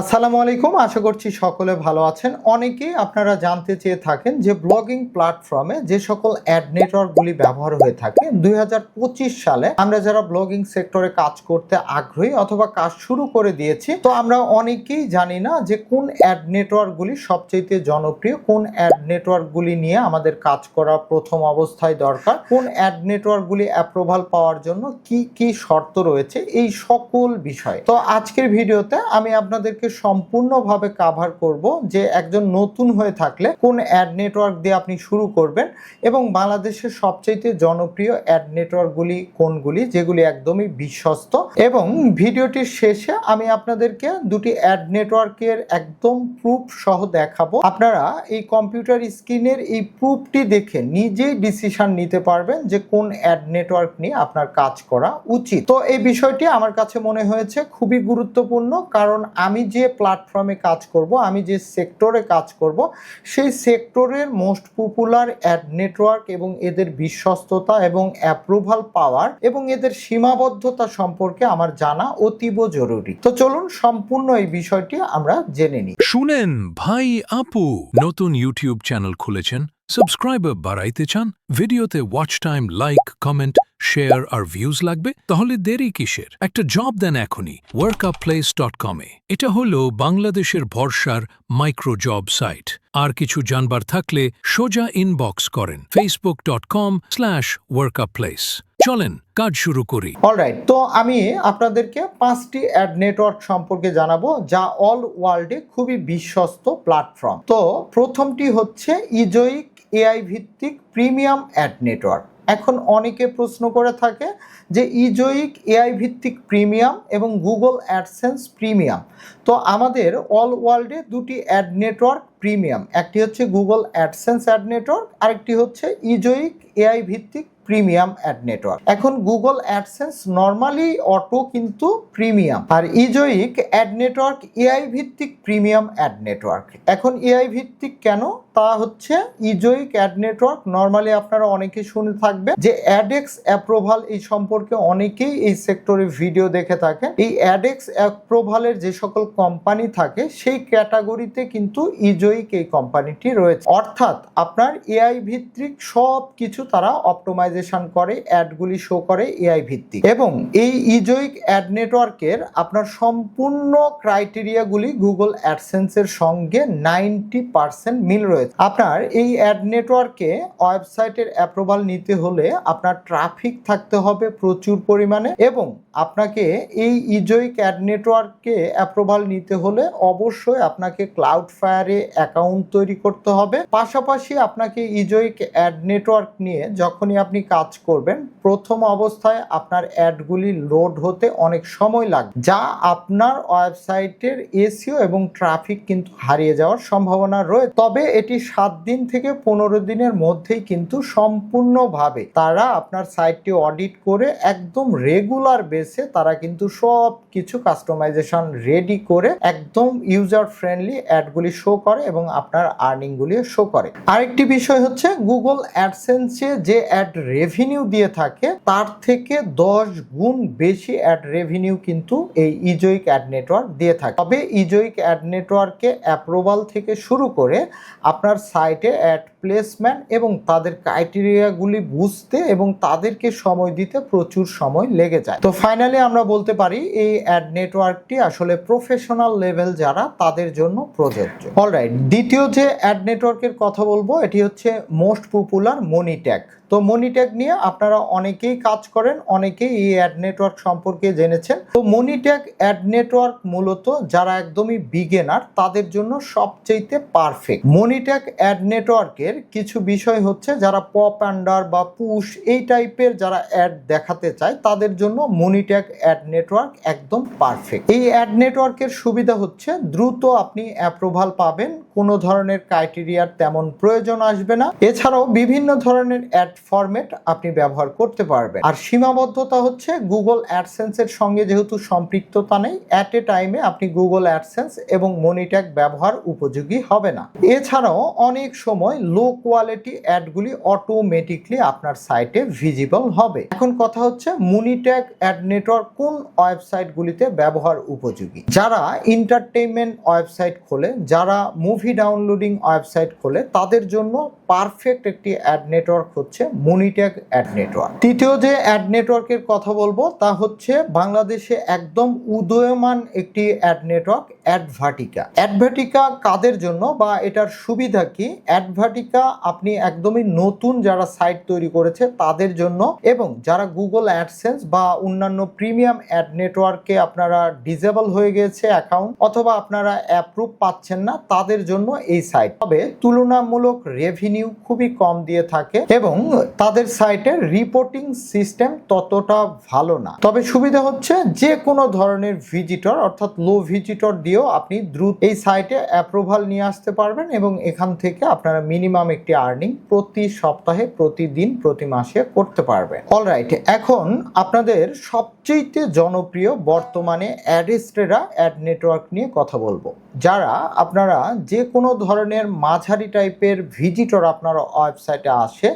আসসালামু আলাইকুম। আশা করছি সকলে ভালো আছেন। অনেকেই আপনারা জানতে চেয়ে থাকেন যে ব্লগিং প্ল্যাটফর্মে যে সকল অ্যাড নেটওয়ার্কগুলি ব্যবহার হয়ে থাকে, দুই হাজার পঁচিশ সালে আমরা যারা ব্লগিং সেক্টরে কাজ করতে আগ্রহী অথবা কাজ শুরু করে দিয়েছি, তো আমরা অনেকেই জানি না যে কোন অ্যাড নেটওয়ার্কগুলি সবচেয়ে জনপ্রিয়, কোন অ্যাড নেটওয়ার্কগুলি নিয়ে আমাদের কাজ করা প্রথম অবস্থায় দরকার, কোন অ্যাড নেটওয়ার্কগুলি অ্যাপ্রুভাল পাওয়ার জন্য কি কি শর্ত রয়েছে, এই সকল বিষয়। তো আজকের ভিডিওতে আমি আপনাদেরকে সম্পূর্ণভাবে কাভার করব যে একজন নতুন হয়ে থাকলে কোন অ্যাড নেটওয়ার্ক দিয়ে আপনি শুরু করবেন এবং বাংলাদেশের সবচেয়ে জনপ্রিয় অ্যাড নেটওয়ার্কগুলি কোনগুলি যেগুলি একদমই বিশ্বস্ত এবং ভিডিওটির শেষে আমি আপনাদেরকে দুটি অ্যাড নেটওয়ার্কের একদম প্রুফ সহ দেখাবো। আপনারা এই কম্পিউটার স্ক্রিনের এই প্রুফটি দেখে নিজেই ডিসিশন নিতে পারবেন যে কোন অ্যাড নেটওয়ার্ক নিয়ে আপনার কাজ করা উচিত। তো এই বিষয়টি আমার কাছে মনে হয়েছে খুবই গুরুত্বপূর্ণ, কারণ আমি যে প্ল্যাটফর্মে কাজ করব, আমি যে সেক্টরে কাজ করব, সেই সেক্টরের মোস্ট পপুলার অ্যাড নেটওয়ার্ক এবং এদের বিশ্বস্ততা এবং অ্যাপ্রুভাল পাওয়ার এবং এদের সীমাবদ্ধতা সম্পর্কে আমার জানা অতীব জরুরি। তো চলুন সম্পূর্ণ এই বিষয়টি আমরা জেনে নিই। শুনেন ভাই আপু, নতুন ইউটিউব চ্যানেল খুলেছেন সাবস্ক্রাইবার বাড়াইতে চান? ভিডিওতে watch time like comment share আর ভিউজ লাগবে? তাহলে দেরি কিসের? একটা জব দেন এখনই ওয়ার্কআপপ্লেস ডট কমে এটা হলো বাংলাদেশের ভরসার মাইক্রো জব সাইট আর কিছু জানবার থাকলে সোজা ইনবক্স করেন Facebook dot com slash workupplace চলেন, কাজ শুরু করি। অলরাইট তো আমি আপনাদেরকে পাঁচটি অ্যাড নেটওয়ার্ক সম্পর্কে জানাব, যা অল ওয়ার্ল্ডে খুবই বিশ্বস্ত প্ল্যাটফর্ম তো প্রথমটি হচ্ছে ইজোইক এআই ভিত্তিক প্রিমিয়াম অ্যাড নেটওয়ার্ক। এখন অনেকে প্রশ্ন করে থাকে যে, ইজোইক এআই ভিত্তিক প্রিমিয়াম এবং গুগল অ্যাডসেন্স প্রিমিয়াম। তো আমাদের অল ওয়ার্ল্ডে দুটি অ্যাড নেটওয়ার্ক প্রিমিয়াম, একটি হচ্ছে গুগল অ্যাডসেন্স অ্যাড নেটওয়ার্ক, আরেকটি হচ্ছে ইজোইক এআই ভিত্তিক প্রিমিয়াম অ্যাড নেটওয়ার্ক। এখন গুগল অ্যাডসেন্স নর্মালি অটো কিন্তু প্রিমিয়াম, আর ইজোইক অ্যাড নেটওয়ার্ক এআই ভিত্তিক প্রিমিয়াম অ্যাড নেটওয়ার্ক। এখন এআই ভিত্তিক কেন? তা হচ্ছে ইজোইক অ্যাড নেটওয়ার্ক নর্মালি আপনারা অনেকে শুনে থাকবেন যে অ্যাডেক্স অ্যাপ্রুভাল এই সম্পর্কে অনেকেই এই সেক্টরে ভিডিও দেখে থাকে এই অ্যাডেক্স অ্যাপ্রুভালের যে সকল কোম্পানি থাকে, সেই ক্যাটাগরিতে কিন্তু ইজোইক এই কোম্পানিটি রয়েছে। অর্থাৎ আপনার এআই ভিত্তিক সব কিছু তারা অপটোমাইজেশন করে অ্যাডগুলি শো করে এআই ভিত্তিক। এবং এই ইজোইক অ্যাড নেটওয়ার্কের আপনার সম্পূর্ণ ক্রাইটেরিয়াগুলি গুগল অ্যাডসেন্সের সঙ্গে নাইনটি পার্সেন্ট মিল রয়েছে। আপনার এই অ্যাড নেটওয়ার্কে ওয়েবসাইটের অ্যাপ্রুভাল নিতে হলে আপনার ট্রাফিক থাকতে হবে প্রচুর পরিমাণে এবং আপনাকে এই ইজোইক অ্যাড নেটওয়ার্ককে অ্যাপ্রুভাল নিতে হলে অবশ্যই আপনাকে ক্লাউড ফায়ারে অ্যাকাউন্ট তৈরি করতে হবে। পাশাপাশি আপনাকে ইজোইক অ্যাড নেটওয়ার্ক নিয়ে যখনই আপনি কাজ করবেন, প্রথম অবস্থায় আপনার অ্যাডগুলি লোড হতে অনেক সময় লাগবে যা আপনার ওয়েবসাইটের এসিও এবং ট্রাফিক কিন্তু হারিয়ে যাওয়ার সম্ভাবনা রয়েছে। তবে এটি সাত দিন থেকে পনেরো দিনের মধ্যেই কিন্তু সম্পূর্ণভাবে তারা আপনার সাইটটি অডিট করে একদম রেগুলার বেসে তারা কিন্তু সব কিছু কাস্টমাইজেশন রেডি করে একদম ইউজার ফ্রেন্ডলি অ্যাডগুলি শো করে এবং আপনার আর্নিংগুলি শো করে। আরেকটি বিষয় হচ্ছে গুগল অ্যাডসেন্সে যে অ্যাড রেভিনিউ দিয়ে থাকে, তার থেকে দশ গুণ বেশি অ্যাড রেভিনিউ কিন্তু এই ইজোইক অ্যাড নেটওয়ার্ক দিয়ে থাকে। তবে ইজোইক অ্যাড নেটওয়ার্কে অ্যাপ্রুভাল থেকে শুরু করে আপনার সাইটে অ্যাড প্লেসমেন্ট এবং তাদের ক্রাইটেরিয়াগুলি বুঝতে এবং তাদেরকে সময় দিতে প্রচুর সময় লেগে যায়। তো ফাইনালি আমরা বলতে পারি, এই অ্যাড নেটওয়ার্কটি আসলে প্রফেশনাল লেভেল যারা, তাদের জন্য প্রযোজ্য। অলরাইট দ্বিতীয় যে অ্যাড নেটওয়ার্কের কথা বলব, এটি হচ্ছে মোস্ট পপুলার মনিট্যাগ তো মনিট্যাগ নিয়ে আপনারা অনেকেই কাজ করেন, অনেকেই এই অ্যাড নেটওয়ার্ক সম্পর্কে জেনেছেন। তো মনিট্যাগ অ্যাড নেটওয়ার্ক মূলত যারা একদমই বিগেনার তাদের জন্য সবচেয়ে পারফেক্ট মনিট্যাগ অ্যাড নেটওয়ার্কের কিছু বিষয় হচ্ছে যারা পপ অ্যান্ডার বা পুশ এই টাইপের যারা অ্যাড দেখাতে চায়, তাদের জন্য মনিট্যাগ অ্যাড নেটওয়ার্ক একদম পারফেক্ট এই অ্যাড নেটওয়ার্কের সুবিধা হচ্ছে দ্রুত আপনি অ্যাপ্রুভাল পাবেন, কোনো ধরনের ক্রাইটেরিয়ার তেমন প্রয়োজন আসবে না। এছাড়াও বিভিন্ন ধরনের অ্যাড ফরম্যাট আপনি ব্যবহার করতে পারবেন। আর সীমাবদ্ধতা হচ্ছে গুগল অ্যাডসেন্সের সঙ্গে যেহেতু সম্পৃক্ততা নেই অ্যাট এ টাইমে আপনি গুগল অ্যাডসেন্স এবং মনিট্যাগ ব্যবহার উপযোগী হবে না। এছাড়াও অনেক সময় লো কোয়ালিটি অ্যাডগুলি অটোমেটিকলি আপনার সাইটে ভিজিবল হবে। এখন কথা হচ্ছে মুনিট্যাগ অ্যাড নেটওয়ার্ক কোন ওয়েবসাইটগুলিতে ব্যবহার উপযোগী? যারা এন্টারটেইনমেন্ট ওয়েবসাইট খোলে, যারা মুভি ডাউনলোডিং ওয়েবসাইট খোলে, তাদের জন্য পারফেক্ট একটি অ্যাড নেটওয়ার্ক হচ্ছে মুনিট্যাগ অ্যাড নেটওয়ার্ক তৃতীয় যে অ্যাড নেটওয়ার্কের কথা বলব, তা হচ্ছে বাংলাদেশে একদম উদয়মান একটি অ্যাড নেটওয়ার্ক অ্যাডভার্টিকা অ্যাডভার্টিকা কাদের জন্য বা এটার সুবিধা কি? অ্যাডভার্টিকা আপনি একদমই নতুন যারা সাইট তৈরি করেছে তাদের জন্য এবং যারা গুগল অ্যাডসেন্স বা অন্যান্য প্রিমিয়াম অ্যাড নেটওয়ার্কে আপনারা ডিজেবল হয়ে গেছে অ্যাকাউন্ট অথবা আপনারা অ্যাপ্রুভ পাচ্ছেন না, তাদের জন্য এই সাইট তবে তুলনামূলক রেভিনিউ খুবই কম দিয়ে থাকে এবং তাদের সাইটের রিপোর্টিং সিস্টেম ততটা ভালো না। তবে সুবিধা হচ্ছে যে কোনো ধরনের ভিজিটর অর্থাৎ লো ভিজিটর দিয়েও আপনি দ্রুত এই সাইটে অ্যাপ্রুভাল নিয়ে আসতে পারবেন এবং এখান থেকে আপনারা মিনিমাম একটি আর্নিং প্রতি সপ্তাহে, প্রতিদিন, প্রতি মাসে করতে পারবেন। অলরাইট এখন আপনাদের সবচেয়ে জনপ্রিয় বর্তমানে অ্যাডেস্ট্রেরা অ্যাড নেটওয়ার্ক নিয়ে কথা বলব। যারা আপনারা যে কোনো ধরনের মাঝারি টাইপের ভিজিটর আপনার ওয়েবসাইটে আসে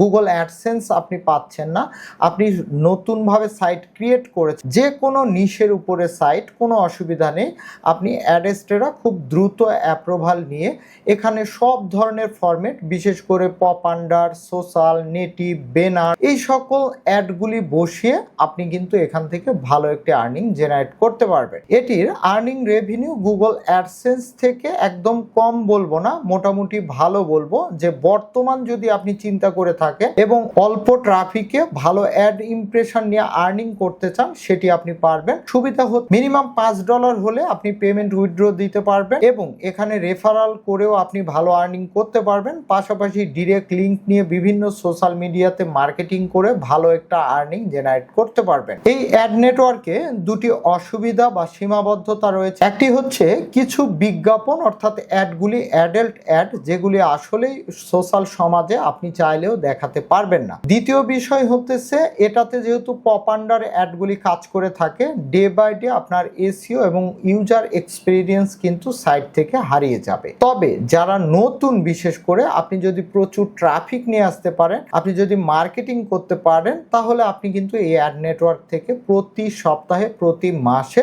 গুগল অ্যাডসেন্স আপনি পাচ্ছেন না, আপনি নতুনভাবে সাইট ক্রিয়েট করেছেন যে কোনো নিশের উপরে সাইট কোনো অসুবিধা নেই, আপনি অ্যাডেস্ট্রেরা খুব দ্রুত অ্যাপ্রুভাল নিয়ে এখানে সব ধরনের ফরম্যাট বিশেষ করে pop under social native banner এই সকল অ্যাডগুলি বসিয়ে আপনি কিন্তু এখান থেকে ভালো একটি আর্নিং জেনারেট করতে পারবেন। এটির আর্নিং রেভিনিউ গুগল অ্যাডসেন্স থেকে একদম কম বলব না, মোটামুটি ভালো বলব, যে বর্তমান যদি আপনি চিন্তা করে থাকেন এবং অল্প ট্রাফিকে ভালো অ্যাড ইমপ্রেশন নিয়ে আর্নিং করতে চান, সেটি আপনি পারবেন। সুবিধা হচ্ছে মিনিমাম পাঁচ ডলার হলে আপনি পেমেন্ট উইথড্র দিতে পারবেন এবং এখানে রেফারাল করেও আপনি ভালো আর্নিং করতে পারবেন। পাশাপাশি ডিরেক্ট লিঙ্ক নিয়ে বিভিন্ন সোশ্যাল মিডিয়াতে মার্কেটিং করে ভালো একটা আর্নিং জেনারেট করতে পারবেন। এই অ্যাড নেটওয়ার্কে দুটি অসুবিধা বা সীমাবদ্ধতা রয়েছে। একটি হচ্ছে কিছু বিজ্ঞাপন অর্থাৎ অ্যাডগুলি অ্যাডাল্ট অ্যাড যেগুলি আসলেই সোশ্যাল সমাজে আপনি চাইলেও দেখাতে পারবেন না। দ্বিতীয় বিষয় হতেছে এটাতে যেহেতু পপ আন্ডার অ্যাডগুলি কাজ করে থাকে ডে বাই ডে আপনার এসিও এবং ইউজার এক্সপিরিয়েন্স কিন্তু সাইট থেকে হারিয়ে যাবে। তবে যারা নতুন, বিশেষ করে আপনি যদি প্রচুর ট্রাফিক নিয়ে আসতে পারেন, আপনি যদি মার্কেটিং করতে পারেন, তাহলে আপনি কিন্তু এই অ্যাড নেটওয়ার্ক থেকে প্রতি সপ্তাহে, প্রতি মাসে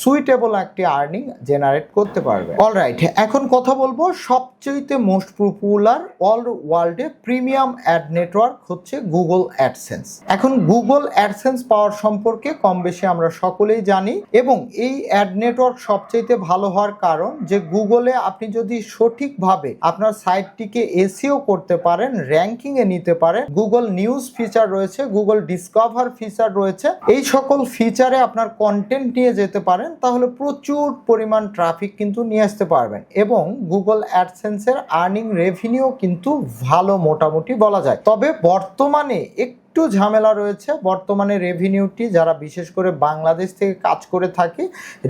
সুইটেবল একটি আর্নিং জেনারেট করতে পারবে অলরাইট এখন কথা বলব সবচেয়ে মোস্ট পপুলার অল ওয়ার্ল্ডে প্রিমিয়াম অ্যাড নেটওয়ার্ক হচ্ছে গুগল অ্যাডসেন্স এখন গুগল অ্যাডসেন্স পাওয়ার সম্পর্কে কম বেশি আমরা সকলেই জানি এবং এই অ্যাড নেটওয়ার্ক সবচেয়ে ভালো হওয়ার কারণ যে গুগলে আপনি যদি সঠিকভাবে আপনার সাইটটিকে এসিও করতে পারেন র্যাঙ্কিং এ নিতে পারেন, গুগল নিউজ ফিচার রয়েছে, গুগল ডিসকভার ফিচার রয়েছে, এই সকল ফিচারে আপনার কন্টেন্ট নিয়ে যেতে পারেন, তাহলে প্রচুর পরিমাণ ট্রাফিক কিন্তু নিয়ে আসতে পারবেন এবং গুগল অ্যাডসেন্সের আর্নিং রেভিনিউ কিন্তু ভালো মোটামুটি বলা যায়। তবে বর্তমানে একটু ঝামেলা রয়েছে। বর্তমানে রেভিনিউটি যারা বিশেষ করে বাংলাদেশ থেকে কাজ করে থাকে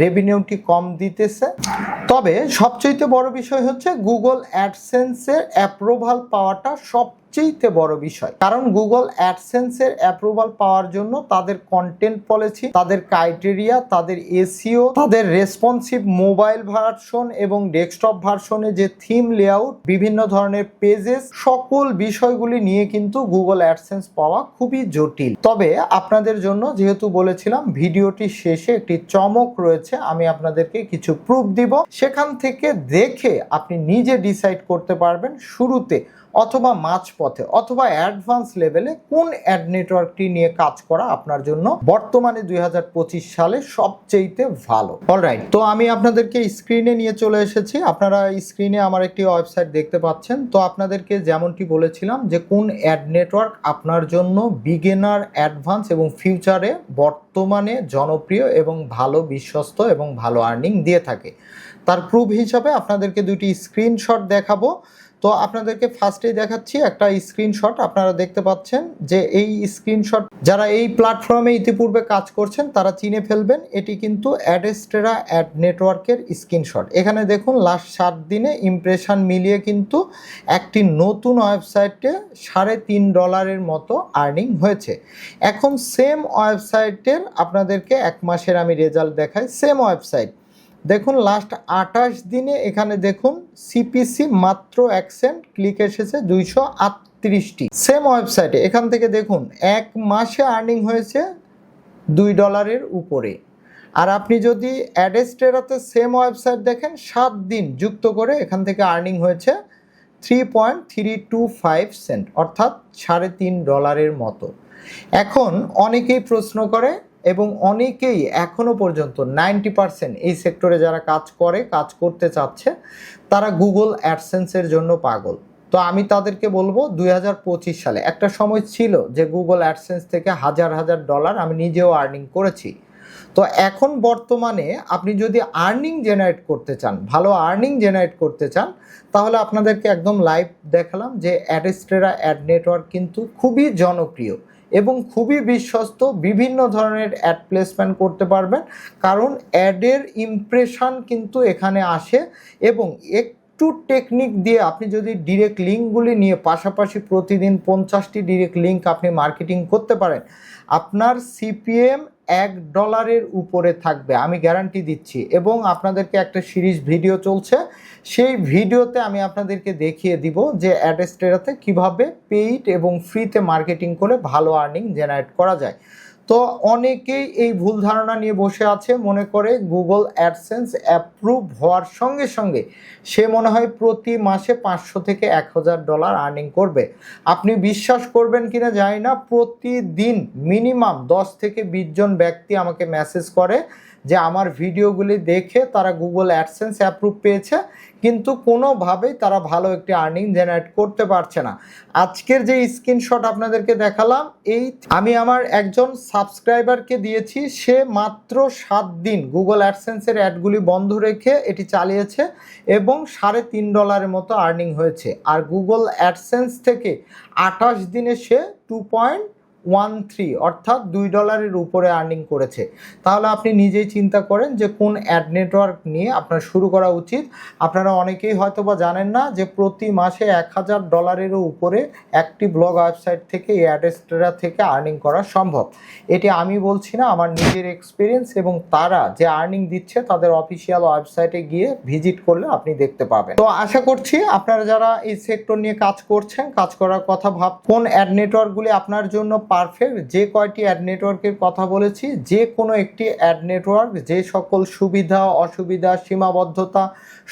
রেভিনিউটি কম দিতেছে। তবে সবচেয়ে বড় বিষয় হচ্ছে গুগল অ্যাডসেন্সের অ্যাপ্রুভাল পাওয়াটা সবচেয়ে বড় বিষয়। কারণ গুগল অ্যাডসেন্সের অ্যাপ্রুভাল পাওয়ার জন্য তাদের কন্টেন্ট পলিসি তাদের ক্রাইটেরিয়া তাদের এসিও তাদের রেসপন্সিভ মোবাইল ভার্সন এবং ডেস্কটপ ভার্সনে যে থিম লেআউট বিভিন্ন ধরনের পেজেস সকল বিষয়গুলি নিয়ে কিন্তু গুগল অ্যাডসেন্স পাওয়া খুবই জটিল। তবে আপনাদের জন্য যেহেতু বলেছিলাম, ভিডিওটি শেষে একটি চমক রয়েছে, আমি আপনাদেরকে কিছু প্রুফ দিব। সেখান থেকে দেখে আপনি নিজে ডিসাইড করতে পারবেন শুরুতে। অথবা মাঝপথে অথবা অ্যাডভান্স লেভেলে কোন অ্যাড নেটওয়ার্কটি নিয়ে কাজ করা আপনার জন্য বর্তমানে দুই হাজার পঁচিশ সালে সবচেয়েতে ভালো। অলরাইট তো আমি আপনাদেরকে স্ক্রিনে নিয়ে চলে এসেছি। আপনারা স্ক্রিনে আমার একটি ওয়েবসাইট দেখতে পাচ্ছেন। তো আপনাদেরকে যেমনটি বলেছিলাম যে কোন অ্যাড নেটওয়ার্ক আপনার জন্য বিগিনার অ্যাডভান্স এবং ফিউচারে বর্তমানে জনপ্রিয় এবং ভালো, বিশ্বস্ত এবং ভালো আর্নিং দিয়ে থাকে। তার প্রুফ হিসাবে আপনাদেরকে দুটি স্ক্রিনশট দেখাবো। তো আপনাদেরকে ফার্স্টেই দেখাচ্ছি একটা স্ক্রিনশট আপনারা দেখতে পাচ্ছেন যে এই স্ক্রিনশট যারা এই প্ল্যাটফর্মে ইতিপূর্বে কাজ করছেন, তারা চিনে ফেলবেন, এটি কিন্তু অ্যাডেস্টেরা অ্যাড নেটওয়ার্কের স্ক্রিনশট এখানে দেখুন লাস্ট সাত দিনে ইমপ্রেশন মিলিয়ে কিন্তু একটি নতুন ওয়েবসাইটে সাড়ে তিন ডলারের মতো আর্নিং হয়েছে। এখন সেম ওয়েবসাইটের আপনাদেরকে এক মাসের আমি রেজাল্ট দেখাই সেম ওয়েবসাইট দেখুন লাস্ট আঠাশ দিনে এখানে দেখুন সিপিসি মাত্র এক সেন্ট ক্লিক এসেছে দুইশো আটত্রিশটি। সেম ওয়েবসাইটে এখান থেকে দেখুন, এক মাসে আর্নিং হয়েছে দুই ডলারের উপরে। আর আপনি যদি অ্যাডেস্টেরাতে সেম ওয়েবসাইট দেখেন, সাত দিন যুক্ত করে এখান থেকে আর্নিং হয়েছে three point three two five cent অর্থাৎ সাড়ে তিন ডলারের মতো। এখন অনেকেই প্রশ্ন করে এবং অনেকেই এখনও পর্যন্ত নাইনটি পার্সেন্ট এই সেক্টরে যারা কাজ করে, কাজ করতে চাচ্ছে, তারা গুগল অ্যাডসেন্সের জন্য পাগল। তো আমি তাদেরকে বলব, দুই হাজার পঁচিশ সালে একটা সময় ছিল যে গুগল অ্যাডসেন্স থেকে হাজার হাজার ডলার আমি নিজেও আর্নিং করেছি। তো এখন বর্তমানে আপনি যদি আর্নিং জেনারেট করতে চান, ভালো আর্নিং জেনারেট করতে চান, তাহলে আপনাদেরকে একদম লাইভ দেখালাম যে অ্যাডেস্ট্রেরা অ্যাড নেটওয়ার্ক কিন্তু খুবই জনপ্রিয়। এবং খুবই বিশ্বস্ত বিভিন্ন ধরনের অ্যাড প্লেসমেন্ট করতে পারবেন। কারণ অ্যাডের ইমপ্রেশন কিন্তু এখানে আসে এবং একটু টেকনিক দিয়ে আপনি যদি ডিরেক্ট লিঙ্কগুলি নিয়ে পাশাপাশি প্রতিদিন পঞ্চাশটি ডিরেক্ট লিঙ্ক আপনি মার্কেটিং করতে পারেন, আপনার সিপিএম এক ডলারের উপরে থাকবে, আমি গ্যারান্টি দিচ্ছি। এবং আপনাদেরকে একটা সিরিজ ভিডিও চলছে, সেই ভিডিওতে আমি আপনাদেরকে দেখিয়ে দিব যে অ্যাডেস্টেরাতে কীভাবে পেইড এবং ফ্রিতে মার্কেটিং করে ভালো আর্নিং জেনারেট করা যায়। তো অনেকেই এই ভুল ধারণা নিয়ে বসে আছে, মনে করে গুগল অ্যাডসেন্স অ্যাপ্রুভ হওয়ার সঙ্গে সঙ্গে সে মনে হয় প্রতি মাসে পাঁচশো থেকে এক হাজার ডলার আর্নিং করবে। আপনি বিশ্বাস করবেন কিনা জানি না, প্রতিদিন মিনিমাম দশ থেকে বিশ জন ব্যক্তি আমাকে মেসেজ করে যে আমার ভিডিওগুলি দেখে তারা গুগল অ্যাডসেন্স অ্যাপ্রুভ পেয়েছে, কিন্তু কোনোভাবেই তারা ভালো একটি আর্নিং জেনারেট করতে পারছে না। আজকের যে স্ক্রিনশট আপনাদেরকে দেখালাম, এই আমি আমার একজন সাবস্ক্রাইবারকে দিয়েছি, সে মাত্র সাত দিন গুগল অ্যাডসেন্সের অ্যাডগুলি বন্ধ রেখে এটি চালিয়েছে এবং সাড়ে তিন ডলারের মতো আর্নিং হয়েছে। আর গুগল অ্যাডসেন্স থেকে আঠাশ দিনে সে টু পয়েন্ট ওয়ান থ্রি অর্থাৎ দুই ডলারের উপরে আর্নিং করেছে। তাহলে আপনি নিজেই চিন্তা করেন যে কোন অ্যাড নেটওয়ার্ক নিয়ে আপনার শুরু করা উচিত। আপনারা অনেকেই হয়তো বা জানেন না যে প্রতি মাসে এক হাজার ডলারেরও উপরে একটি ব্লগ ওয়েবসাইট থেকে এই অ্যাডেস্ট্রা থেকে আর্নিং করা সম্ভব। এটি আমি বলছি না, আমার নিজের এক্সপিরিয়েন্স এবং তারা যে আর্নিং দিচ্ছে তাদের অফিসিয়াল ওয়েবসাইটে গিয়ে ভিজিট করলে আপনি দেখতে পাবেন। তো আশা করছি আপনারা যারা এই সেক্টর নিয়ে কাজ করছেন, কাজ করার কথা ভাব, কোন অ্যাড নেটওয়ার্কগুলি আপনার জন্য পারফেক্ট যে কয়টি অ্যাড নেটওয়ার্কের কথা বলেছি, যে কোনো একটি অ্যাড নেটওয়ার্ক যে সকল সুবিধা, অসুবিধা, সীমাবদ্ধতা,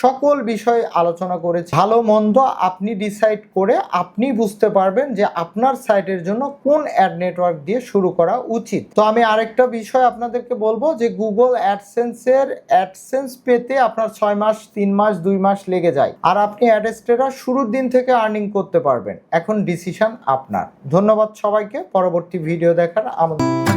সকল বিষয় আলোচনা করেছি। ভালো, মন্দ আপনি ডিসাইড করে আপনি বুঝতে পারবেন যে আপনার সাইটের জন্য কোন অ্যাড নেটওয়ার্ক দিয়ে শুরু করা উচিত। তো আমি আরেকটা বিষয় আপনাদেরকে বলব যে গুগল অ্যাডসেন্সের অ্যাডসেন্স পেতে আপনার ছয় মাস, তিন মাস, দুই মাস লেগে যায়। আর আপনি অ্যাডেস্টেরা শুরুর দিন থেকে আর্নিং করতে পারবেন। এখন ডিসিশন আপনার। ধন্যবাদ সবাইকে। পরবর্তী ভিডিও দেখার আমন্ত্রণ।